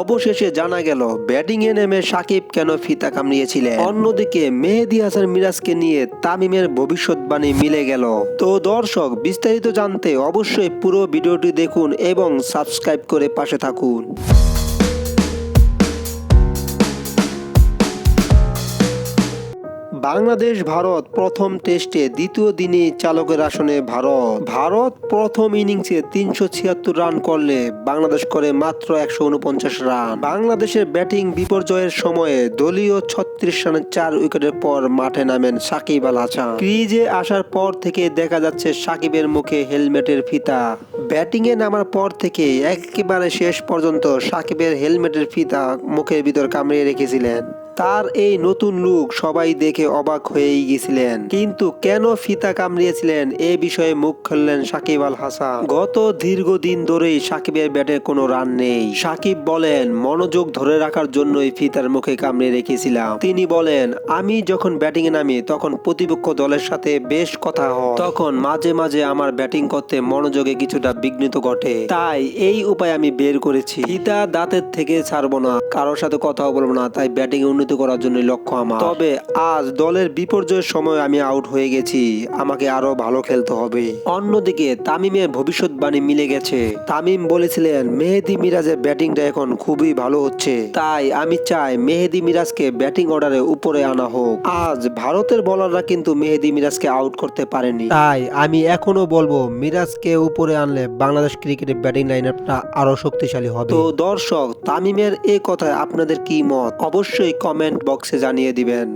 অবশেষে জানা গেল ব্যাটিং এ নেমে সাকিব কেন ফিতা কামড়িয়েছিলেন? অন্যদিকে, মেহেদি হাসান মিরাজকে নিয়ে তামিমের ভবিষ্যৎবাণী মিলে গেল। তো দর্শক, বিস্তারিত জানতে অবশ্যই পুরো ভিডিওটি দেখুন এবং সাবস্ক্রাইব করে পাশে থাকুন। বাংলাদেশ, ভারত প্রথম টেস্টে দ্বিতীয় দিনে চালকের আসনে ভারত। ভারত প্রথম ইনিংসে তিনশো ছিয়াত্তর রান করলে বাংলাদেশ করে মাত্র একশো উনপঞ্চাশ রান। বাংলাদেশের ব্যাটিং বিপর্যয়ের সময়ে দলীয় ছত্রিশ রানের চার উইকেটের পর মাঠে নামেন সাকিব আল হাসান। ক্রিজে আসার পর থেকে দেখা যাচ্ছে সাকিবের মুখে হেলমেটের ফিতা। ব্যাটিংয়ে নামার পর থেকে একেবারে শেষ পর্যন্ত সাকিবের হেলমেটের ফিতা মুখের ভিতর কামড়িয়ে রেখেছিলেন। তার এই নতুন লুক সবাই দেখে অবাক হয়েই গেছিলেন। কিন্তু কেন ফিতা কামড়িয়েছিলেন? এ বিষয়ে মুখ খুললেন সাকিব আল হাসান। গত দীর্ঘদিন ধরেই সাকিবের ব্যাটে কোনো রান নেই। সাকিব বলেন, মনোযোগ ধরে রাখার জন্যই ফিতার মুখে কামড়ে রেখেছিলাম। তিনি বলেন, আমি যখন ব্যাটিং এ নামি, তখন প্রতিপক্ষ দলের সাথে বেশ কথা হয়। তখন মাঝে মাঝে আমার ব্যাটিং করতে মনোযোগে কিছুটা বিঘ্নিত ঘটে। তাই এই উপায় আমি বের করেছি। ফিতা দাঁতের থেকে ছাড়বো না। কারোর সাথে কথাও বলব না। তাই ব্যাটিং উন্নতি করার জন্য লক্ষ্য আমার। তবে আজ দলের বিপর্যয়ের সময় আমি আউট হয়ে গেছি। আমাকে আরও ভালো খেলতে হবে। অন্যদিকে তামিমের ভবিষ্যৎবাণী মিলে গেছে। তামিম বলেছিলেন, মেহেদি মিরাজের ব্যাটিংটা এখন খুবই ভালো হচ্ছে। তাই আমি চাই মেহেদি মিরাজকে ব্যাটিং অর্ডারে উপরে আনা হোক। আজ ভারতের বলাররা কিন্তু মেহেদি মিরাজকে আউট করতে পারেনি। তাই আমি এখনও বলব, মিরাজকে উপরে আনলে বাংলাদেশ ক্রিকেটের ব্যাটিং লাইনআপটা আরও শক্তিশালী হবে। তো দর্শক, তামিমের এই কথায় আপনাদের কি মত? অবশ্যই কমেন্ট বক্সে জানিয়ে দিবেন।